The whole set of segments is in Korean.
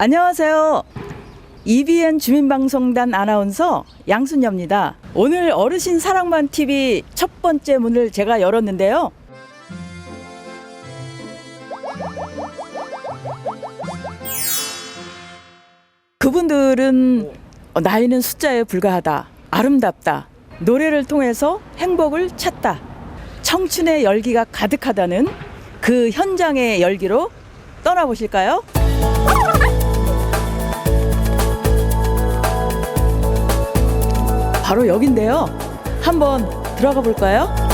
안녕하세요. EBN 주민방송단 아나운서 양순여입니다. 오늘 어르신 사랑만 TV 첫 번째 문을 제가 열었는데요. 그분들은 나이는 숫자에 불과하다. 아름답다. 노래를 통해서 행복을 찾다. 청춘의 열기가 가득하다는 그 현장의 열기로 떠나보실까요? 바로 여긴데요. 한번 들어가 볼까요?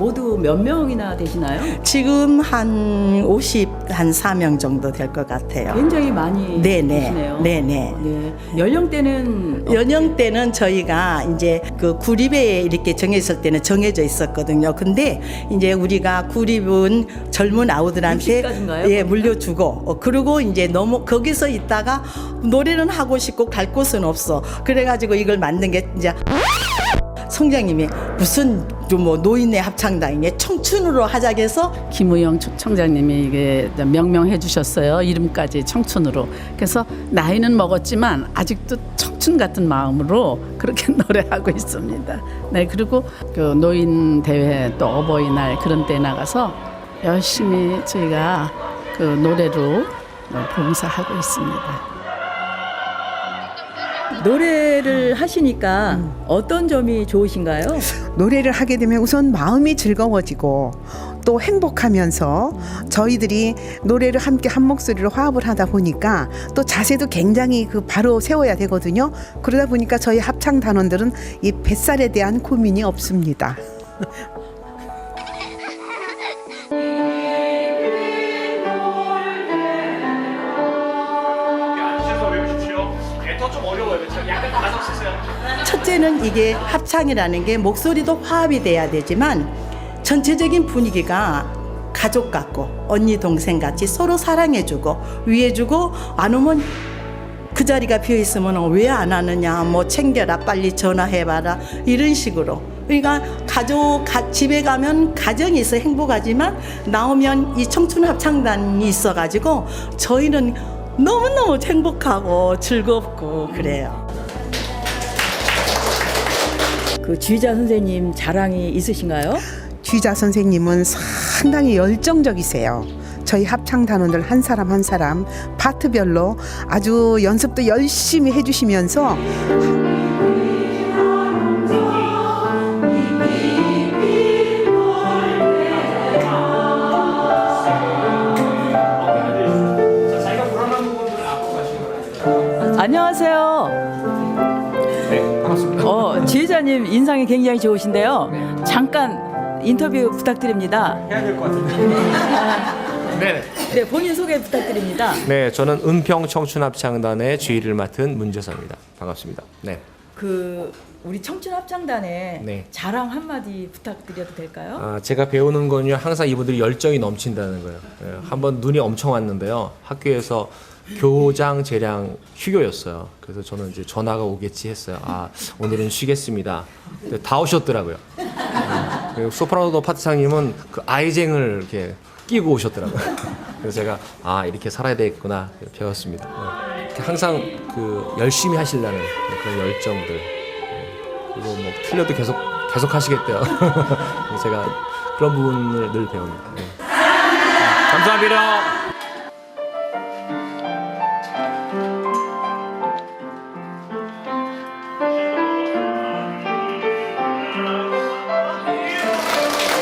모두 몇 명이나 되시나요? 지금 한 50, 한 4명 정도 될 것 같아요. 굉장히 많이 네네. 되시네요. 네네. 네. 연령대는 연령대는 저희가 이제 그 구립에 이렇게 정했을 때는 정해져 있었거든요. 근데 이제 우리가 구립은 젊은 아우들한테 60까지인가요? 예, 물려주고 어, 그리고 이제 너무 거기서 있다가 노래는 하고 싶고 갈 곳은 없어. 그래가지고 이걸 만든 게 이제 성장님이 무슨 좀뭐 노인의 합창단이냐 청춘으로 하자고 해서 김우영 청- 청장님이 이게 명명해 주셨어요. 이름까지 청춘으로. 그래서 나이는 먹었지만 아직도 청춘 같은 마음으로 그렇게 노래하고 있습니다. 네, 그리고 그 노인 대회 또 어버이날 그런 때 나가서 열심히 저희가 그 노래로 어, 봉사하고 있습니다. 노래를 하시니까 어떤 점이 좋으신가요? 노래를 하게 되면 우선 마음이 즐거워지고 또 행복하면서 저희들이 노래를 함께 한 목소리로 화합을 하다 보니까 또 자세도 굉장히 그 바로 세워야 되거든요. 그러다 보니까 저희 합창 단원들은 이 뱃살에 대한 고민이 없습니다. 더 좀 어려워요. 그렇죠? 약간 가성 쓰세요. 첫째는 이게 합창이라는 게 목소리도 화합이 돼야 되지만 전체적인 분위기가 가족 같고 언니 동생 같이 서로 사랑해주고 위해주고 안 오면 그 자리가 비어 있으면 왜 안 하느냐 뭐 챙겨라 빨리 전화해봐라 이런 식으로 그러니까 가족 가- 집에 가면 가정이 있어 행복하지만 나오면 이 청춘 합창단이 있어가지고 저희는 너무너무 행복하고 즐겁고 그래요. 그 주의자 선생님 자랑이 있으신가요? 쥐자 선생님은 상당히 열정적이세요. 저희 합창 단원들 한 사람 한 사람 파트별로 아주 연습도 열심히 해주시면서 지휘자님 인상이 굉장히 좋으신데요. 잠깐 인터뷰 부탁드립니다. 해야 될 것 같은데. 네. 네, 본인 소개 부탁드립니다. 네, 저는 은평 청춘합창단의 주의를 맡은 문재서입니다. 반갑습니다. 네. 그 우리 청춘 합창단의 네. 자랑 한마디 부탁드려도 될까요? 아, 제가 배우는 건요, 항상 이분들이 열정이 넘친다는 거예요. 예, 한번 눈이 엄청 왔는데요. 학교에서 교장 재량 휴교였어요. 그래서 저는 이제 전화가 오겠지 했어요. 아, 오늘은 쉬겠습니다. 근데 다 오셨더라고요. 예, 그리고 소프라노 파트장님은 그 아이쟁을 이렇게 끼고 오셨더라고요. 그래서 제가 아, 이렇게 살아야 되겠구나 배웠습니다. 예, 이렇게 항상 그 열심히 하시려는 그런 열정들. 예, 그리고 뭐 틀려도 계속 계속 하시겠대요. 제가 그런 부분을 늘 배웁니다. 네. 감사합니다.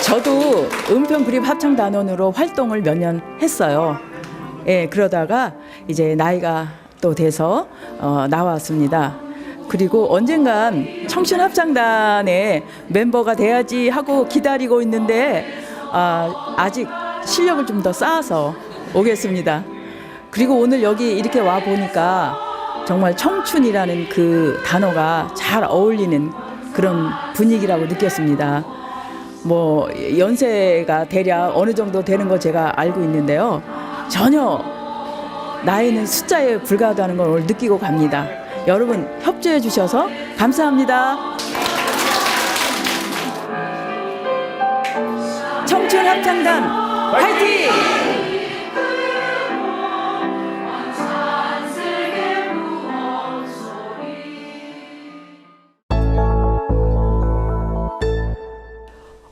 저도 은평 그립 합창 단원으로 활동을 몇 년 했어요. 예, 그러다가 이제 나이가 또 돼서 어, 나왔습니다. 그리고 언젠간 청춘 합창단의 멤버가 돼야지 하고 기다리고 있는데 아, 아직 실력을 좀 더 쌓아서 오겠습니다. 그리고 오늘 여기 이렇게 와 보니까 정말 청춘이라는 그 단어가 잘 어울리는 그런 분위기라고 느꼈습니다. 뭐 연세가 대략 어느 정도 되는 거 제가 알고 있는데요. 전혀 나이는 숫자에 불과하다는 걸 오늘 느끼고 갑니다. 여러분 협조해 주셔서 감사합니다. 청춘 합창단 화이팅!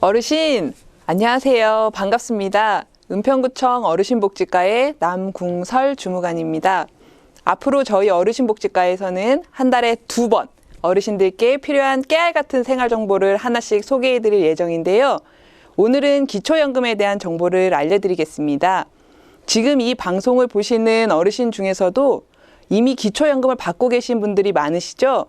어르신 안녕하세요. 반갑습니다. 은평구청 어르신복지과의 남궁설 주무관입니다. 앞으로 저희 어르신복지과에서는 한 달에 두 번 어르신들께 필요한 깨알 같은 생활 정보를 하나씩 소개해 드릴 예정인데요. 오늘은 기초연금에 대한 정보를 알려드리겠습니다. 지금 이 방송을 보시는 어르신 중에서도 이미 기초연금을 받고 계신 분들이 많으시죠?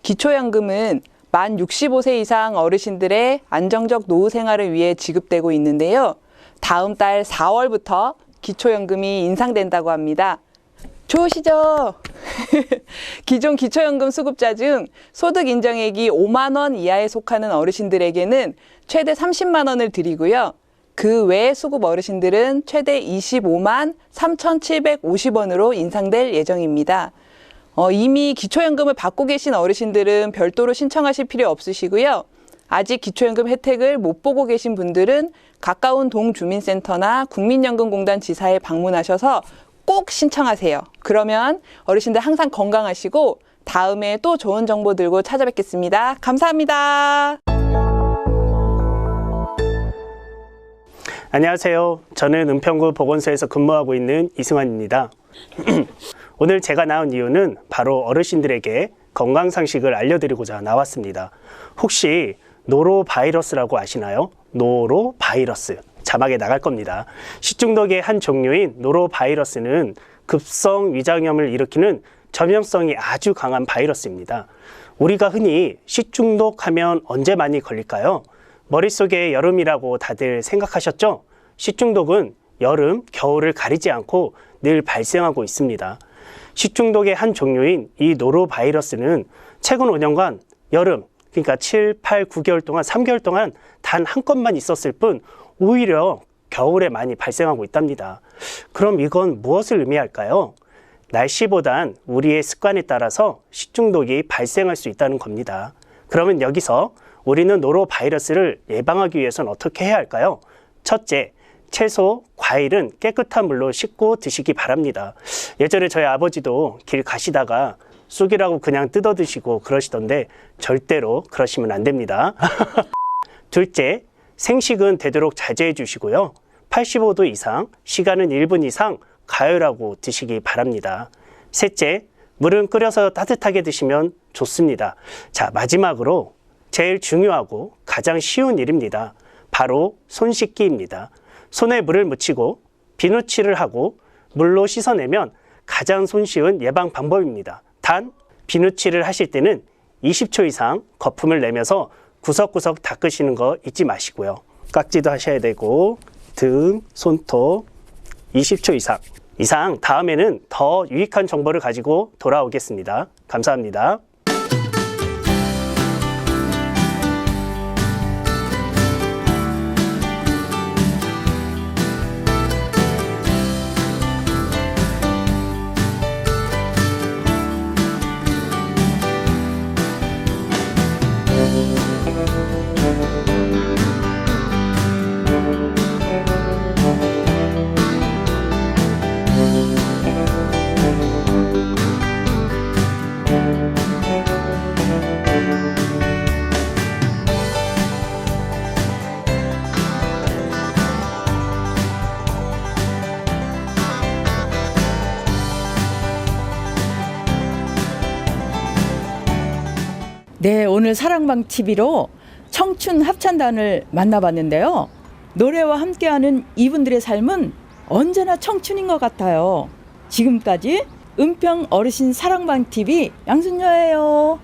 기초연금은 만 65세 이상 어르신들의 안정적 노후 생활을 위해 지급되고 있는데요. 다음 달 4월부터 기초연금이 인상된다고 합니다. 좋으시죠? 기존 기초연금 수급자 중 소득 인정액이 5만 원 이하에 속하는 어르신들에게는 최대 30만 원을 드리고요. 그 외 수급 어르신들은 최대 25만 3,750원으로 인상될 예정입니다. 어, 이미 기초연금을 받고 계신 어르신들은 별도로 신청하실 필요 없으시고요. 아직 기초연금 혜택을 못 보고 계신 분들은 가까운 동주민센터나 국민연금공단 지사에 방문하셔서 꼭 신청하세요. 그러면 어르신들 항상 건강하시고 다음에 또 좋은 정보 들고 찾아뵙겠습니다. 감사합니다. 안녕하세요. 저는 은평구 보건소에서 근무하고 있는 이승환입니다. 오늘 제가 나온 이유는 바로 어르신들에게 건강 상식을 알려드리고자 나왔습니다. 혹시 노로 바이러스라고 아시나요? 노로 바이러스. 자막에 나갈 겁니다. 식중독의 한 종류인 노로 바이러스는 급성 위장염을 일으키는 전염성이 아주 강한 바이러스입니다. 우리가 흔히 식중독 하면 언제 많이 걸릴까요? 머릿속에 여름이라고 다들 생각하셨죠? 식중독은 여름, 겨울을 가리지 않고 늘 발생하고 있습니다. 식중독의 한 종류인 이 노로바이러스는 최근 5년간 여름, 그러니까 7, 8, 9개월 동안, 3개월 동안 단 한 건만 있었을 뿐 오히려 겨울에 많이 발생하고 있답니다. 그럼 이건 무엇을 의미할까요? 날씨보단 우리의 습관에 따라서 식중독이 발생할 수 있다는 겁니다. 그러면 여기서 우리는 노로바이러스를 예방하기 위해서는 어떻게 해야 할까요? 첫째, 채소, 과일은 깨끗한 물로 씻고 드시기 바랍니다. 예전에 저희 아버지도 길 가시다가 쑥이라고 그냥 뜯어 드시고 그러시던데 절대로 그러시면 안 됩니다. 둘째, 생식은 되도록 자제해 주시고요. 85도 이상, 시간은 1분 이상 가열하고 드시기 바랍니다. 셋째, 물은 끓여서 따뜻하게 드시면 좋습니다. 자, 마지막으로 제일 중요하고 가장 쉬운 일입니다. 바로 손 씻기입니다. 손에 물을 묻히고 비누칠을 하고 물로 씻어내면 가장 손쉬운 예방 방법입니다. 단 비누칠을 하실 때는 20초 이상 거품을 내면서 구석구석 닦으시는 거 잊지 마시고요. 깍지도 하셔야 되고 등, 손톱 20초 이상. 이상 다음에는 더 유익한 정보를 가지고 돌아오겠습니다. 감사합니다. 네, 오늘 사랑방 TV로 청춘 합창단을 만나봤는데요. 노래와 함께하는 이분들의 삶은 언제나 청춘인 것 같아요. 지금까지 은평 어르신 사랑방 TV 양순녀예요.